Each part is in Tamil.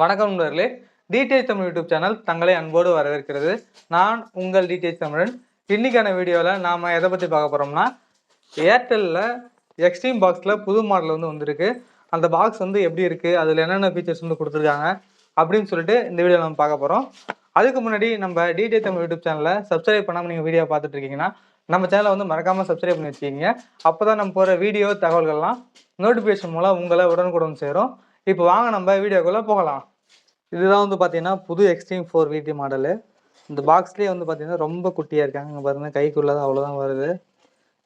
வணக்கம் நண்பர்களே. டிடிஎச் தமிழ் யூடியூப் சேனல் தங்களை அன்போடு வரவேற்கிறது. நான் உங்கள் டிடிஎச் தமிழன். இன்னைக்கான வீடியோவில் நாம் எதை பற்றி பார்க்க போகிறோம்னா ஏர்டெல்லில் எக்ஸ்ட்ரீம் பாக்ஸில் புது மாடல் வந்து வந்திருக்கு. அந்த பாக்ஸ் வந்து எப்படி இருக்குது அதில் என்னென்ன ஃபீச்சர்ஸ் வந்து கொடுத்துருக்காங்க அப்படின்னு சொல்லிட்டு இந்த வீடியோ நம்ம பார்க்க போகிறோம் அதுக்கு முன்னாடி நம்ம டிடிஎச் தமிழ் யூடியூப் சேனலை சப்ஸ்கிரைப் பண்ணாமல் நீங்கள் வீடியோ பார்த்துட்டு இருக்கீங்கன்னா நம்ம சேனலை வந்து மறக்காமல் சப்ஸ்கிரைப் பண்ணி வச்சுக்கிங்க. அப்போ தான் நம்ம போகிற வீடியோ தகவல்கள்லாம் நோட்டிஃபிகேஷன் மூலம் உங்களை உடனுக்குடன் சேரும். இப்போ வாங்க நம்ம வீடியோக்குள்ளே போகலாம். இதுதான் வந்து பார்த்தீங்கன்னா புது எக்ஸ்ட்ரீம் ஃபோர் விடி மாடலு இந்த பாக்ஸ்லேயே வந்து பார்த்தீங்கன்னா ரொம்ப குட்டியாக இருக்காங்க. இங்கே பாருங்கள் கைக்குள்ளே அவ்வளோதான் வருது.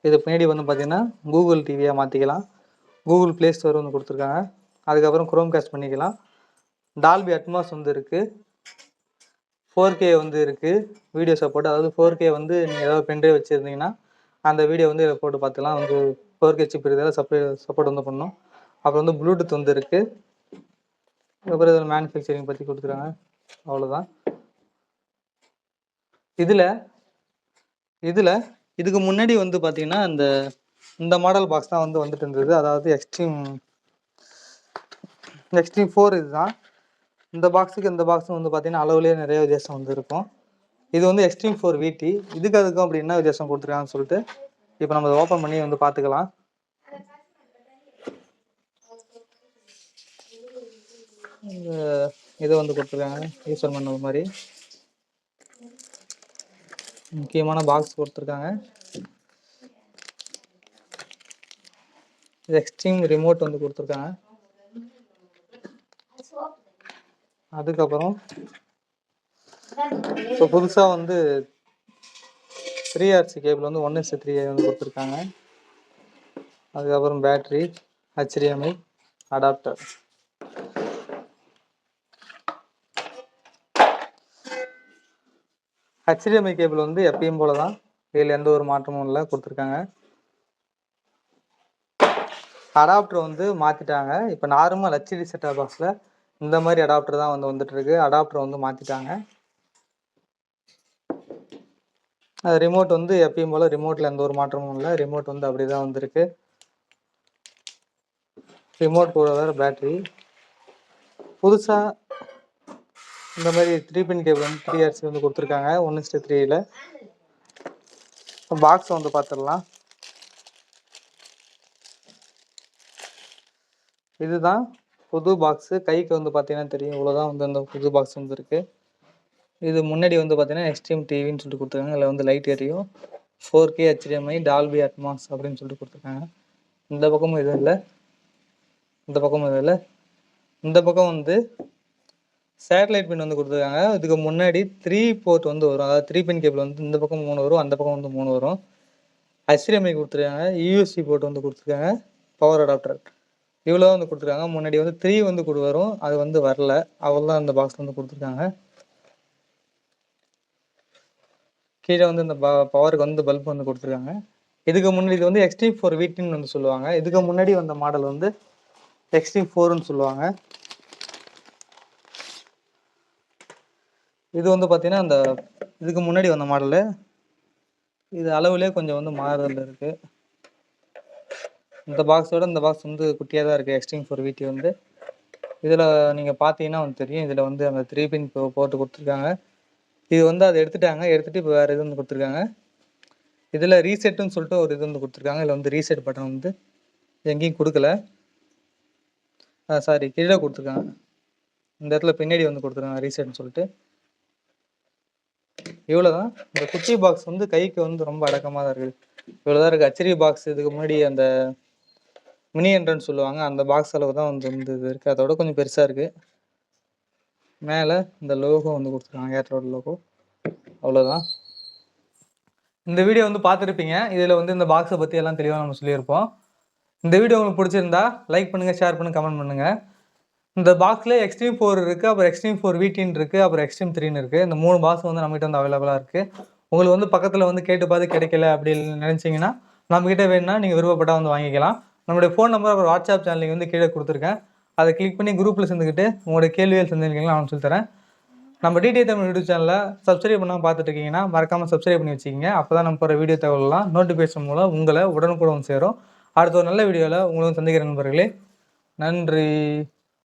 இது பின்னாடி வந்து பார்த்தீங்கன்னா கூகுள் டிவியாக மாற்றிக்கலாம் கூகுள் ப்ளே ஸ்டோர் வந்து கொடுத்துருக்காங்க. அதுக்கப்புறம் குரோம் கேஸ்ட் பண்ணிக்கலாம். டால்பி அட்மாஸ் வந்து இருக்குது ஃபோர் கே வந்து இருக்குது வீடியோ சப்போர்ட் அதாவது ஃபோர் கே வந்து நீங்கள் ஏதாவது பென்ட்ரைவ் வச்சுருந்தீங்கன்னா அந்த வீடியோ வந்து இதில் போட்டு பார்த்துக்கலாம். வந்து ஃபோர் கே சிப் இருக்கிறதால சப்போ சப்போர்ட் வந்து பண்ணும். அப்புறம் வந்து ப்ளூடூத் வந்து இருக்குது அதுக்கப்புறம் இதில் மேனுஃபேக்சரிங் பற்றி கொடுத்துருக்காங்க அவ்வளோதான் இதில் இதில் இதுக்கு முன்னாடி வந்து பார்த்தீங்கன்னா இந்த இந்த மாடல் பாக்ஸ் தான் வந்து வந்துட்டு இருந்தது. அதாவது எக்ஸ்ட்ரீம் எக்ஸ்ட்ரீம் ஃபோர் இதுதான். இந்த பாக்ஸுக்கு இந்த பாக்ஸும் வந்து பார்த்தீங்கன்னா அளவுலேயே நிறைய வித்தியாசம் வந்து இருக்கும். இது வந்து எக்ஸ்ட்ரீம் ஃபோர் விடி இதுக்கு அதுக்கும் அப்படி என்ன வித்தியாசம் கொடுத்துருக்காங்கன்னு சொல்லிட்டு இப்போ நம்ம ஓப்பன் பண்ணி வந்து பார்த்துக்கலாம். இந்த இது வந்து கொடுத்துருக்காங்க. யூசர் மன்னல் மாதிரி. முக்கியமான பாக்ஸ் கொடுத்துருக்காங்க. இது எக்ஸ்ட்ரீம் ரிமோட் வந்து கொடுத்துருக்காங்க. அதுக்கப்புறம் இப்போ புதுசாக வந்து த்ரீ ஆர்சி கேபிள் வந்து ஒன் எஸ் த்ரீ வந்து கொடுத்துருக்காங்க. அதுக்கப்புறம் battery HDMI adapter HDMI cable வந்து எப்பயும் போல தான் இதில் எந்த ஒரு மாற்றமும் இல்லை கொடுத்துருக்காங்க. அடாப்டர் வந்து மாற்றிட்டாங்க இப்போ நார்மல் ஹெச்டி செட்டாப் பாக்ஸில் இந்த மாதிரி அடாப்டர் தான் வந்து வந்துட்டுருக்கு அடாப்டர் வந்து மாற்றிட்டாங்க அது ரிமோட் வந்து எப்பயும் போல் ரிமோட்டில் எந்த ஒரு மாற்றமும் இல்லை. ரிமோட் வந்து அப்படி தான் வந்திருக்கு. ரிமோட் கூட வேறு பேட்ரி புதுசாக இந்த மாதிரி த்ரீ பின் கேபிள் வந்து த்ரீ ஆர்சி வந்து கொடுத்துருக்காங்க. ஒன் இஸ்ட்டு த்ரீயில் பாக்ஸ் வந்து பார்த்துடலாம் இதுதான் புது பாக்ஸு கைக்கு வந்து பார்த்தீங்கன்னா தெரியும். இவ்வளோதான் வந்து அந்த புது பாக்ஸ் வந்து இருக்குது இது முன்னாடி வந்து பார்த்தீங்கன்னா எக்ஸ்ட்ரீம் டிவின்னு சொல்லிட்டு கொடுத்துருக்காங்க. அதில் வந்து லைட் எரியும். Four K HDMI Dolby Atmos அப்படின்னு சொல்லிட்டு கொடுத்துருக்காங்க. இந்த பக்கமும் எதுவும் இல்லை. இந்த பக்கமும் எதுவும் இல்லை. இந்த பக்கம் வந்து சேட்டலைட் பின் வந்து கொடுத்துருக்காங்க. இதுக்கு முன்னாடி த்ரீ போர்ட் வந்து வரும். அதாவது த்ரீ பின் கேபிள் வந்து இந்த பக்கம் மூணு வரும் அந்த பக்கம் வந்து மூணு வரும். HDMI கொடுத்துருக்காங்க. யூஎஸ்சி போர்ட் வந்து கொடுத்துருக்காங்க. பவர் அடாப்டர் இவ்வளோ வந்து கொடுத்துருக்காங்க. முன்னாடி வந்து த்ரீ வந்து கொடு வரும். அது வந்து வரல. அவ்வளோதான் அந்த பாக்ஸில் வந்து கொடுத்துருக்காங்க. கீழே வந்து இந்த பவருக்கு வந்து பல்ப் வந்து கொடுத்துருக்காங்க. இதுக்கு முன்னாடி இது வந்து எக்ஸ்டி ஃபோர் வீட்டின்னு வந்து சொல்லுவாங்க. இதுக்கு முன்னாடி வந்த மாடல் வந்து எக்ஸ்டி ஃபோர்னு சொல்லுவாங்க. இது வந்து பார்த்தீங்கன்னா அந்த இதுக்கு முன்னாடி வந்த மாடலு. இது அளவுலே கொஞ்சம் வந்து மாறுதல் இருக்குது இந்த பாக்ஸோட இந்த பாக்ஸ் வந்து குட்டியாக தான் இருக்குது எக்ஸ்ட்ரீம் ஃபோர் வீட்டி வந்து. இதில் நீங்கள் பார்த்தீங்கன்னா வந்து தெரியும். இதில் வந்து அந்த த்ரீ பின் போட்டு கொடுத்துருக்காங்க. இது வந்து அதை எடுத்துட்டாங்க. எடுத்துகிட்டு இப்போ வேறு இது வந்து கொடுத்துருக்காங்க. இதில் ரீசெட்டுன்னு சொல்லிட்டு ஒரு இது வந்து கொடுத்துருக்காங்க. இதில் வந்து ரீசெட் பட்டன் வந்து எங்கேயும் கொடுக்கல. சாரி கீழே கொடுத்துருக்காங்க. இந்த இடத்துல பின்னாடி வந்து கொடுத்துருக்காங்க. ரீசெட்னு சொல்லிட்டு. இவ்வளோ தான் இந்த குச்சி பாக்ஸ் வந்து கைக்கு வந்து ரொம்ப அடக்கமாக தான் இருக்குது இவ்வளோ தான் இருக்குது அச்சரி பாக்ஸ் இதுக்கு முன்னாடி அந்த மினி என்ட்ரன்ஸ் சொல்லுவாங்க. அந்த பாக்ஸ் அளவு தான் வந்து வந்து இது இருக்குது அதோட கொஞ்சம் பெருசாக இருக்குது மேலே இந்த லோகோ வந்து கொடுத்துருக்காங்க. ஏர்டோட லோகோ அவ்வளோதான் இந்த வீடியோ வந்து பார்த்துருப்பீங்க. இதில் வந்து இந்த பாக்ஸை பற்றி எல்லாம் தெளிவாக நம்ம சொல்லியிருப்போம். இந்த வீடியோ உங்களுக்கு பிடிச்சிருந்தா லைக் பண்ணுங்கள் ஷேர் பண்ணுங்கள் கமெண்ட் பண்ணுங்கள் இந்த பாக்ஸில் எக்ஸ்ட்ரீம் ஃபோர் இருக்குது அப்புறம் எக்ஸ்ட்ரீம் ஃபோர் வீட்டின் இருக்குது அப்புறம் எக்ஸ்ட்ரீம் த்ரீன்னு இருக்குது இந்த மூணு பாக்ஸ் வந்து நம்மகிட்ட வந்து அவைலபிளாக இருக்குது உங்களுக்கு வந்து பக்கத்தில் வந்து கேட்டு பார்த்து கிடைக்கல அப்படின்னு நினச்சிங்கன்னா நம்மக்கிட்ட வேணும்னா நீங்கள் விருப்பப்பட்டால் வந்து வாங்கிக்கலாம். நம்மளுடைய ஃபோன் நம்பர் அப்புறம் வாட்ஸ்அப் சேனலுக்கு வந்து கீழே கொடுத்துருக்கேன். அதை கிளிக் பண்ணி குரூப்பில் சேர்ந்துக்கிட்டு உங்களுடைய கேள்விகள் சேர்ந்துருக்கீங்களா நான் சொல்லித்தரேன் நம்ம டிடிஐ தமிழ் யூடியூப் சேனலில் சப்ஸ்கிரைப் பண்ணாமல் பார்த்துட்டு இருக்கீங்கன்னா மறக்காமல் சப்ஸ்கிரைப் பண்ணி வச்சுக்கிங்க. அப்போ தான் நம்ம போகிற வீடியோ தகவலாம் நோட்டிஃபிகேஷன் மூலம் உங்களை உடனுக்குடன் சேரும். அடுத்த ஒரு நல்ல வீடியோவில் உங்களும் சந்திக்கிற நண்பர்களே நன்றி.